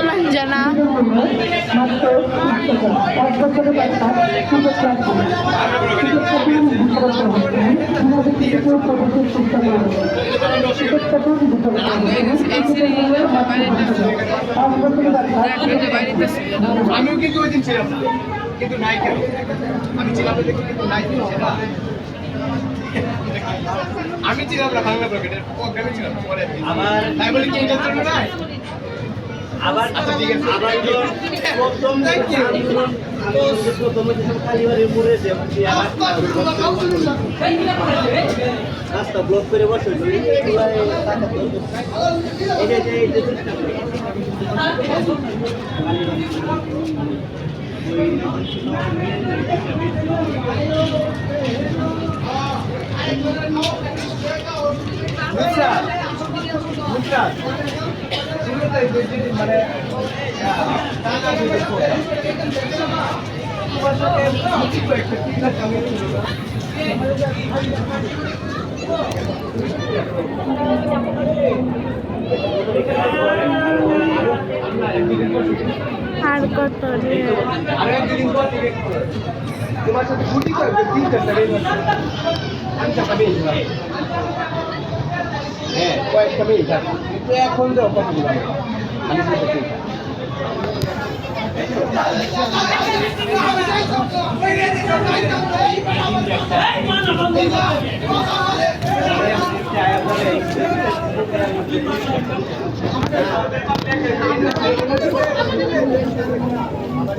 লজ্জা না আমিও কিন্তু ওই দিন ছিলাম কিন্তু নাই কেন আমি ছিলাম দেখে কিন্তু নাই ছিল সেটা আমি ছিলাম না বাংলা ব্রকেটের প্রোগ্রামে ছিলাম পরে। আমার তাই বলে কি এটা না আবার আচ্ছা ঠিক আছে। আবার তো প্রথম Thank you. প্রথম যখন কালীবাড়ির মোড়ে যে রাস্তা ব্লক করে বসে এটা যে এই যে চেষ্টা করি। মুসা মুসা শুরুতে যদি মানে টাকা দিয়ে তোমার সাথে কিছু একটা ঠিক আছে আমি আর কত রে? আর থেকে তোমার সাথে ছুটি করবে তিন চারটা বয়সটা বেড়ে যায় কিন্তু এখন যে কতগুলো আমি Thank you.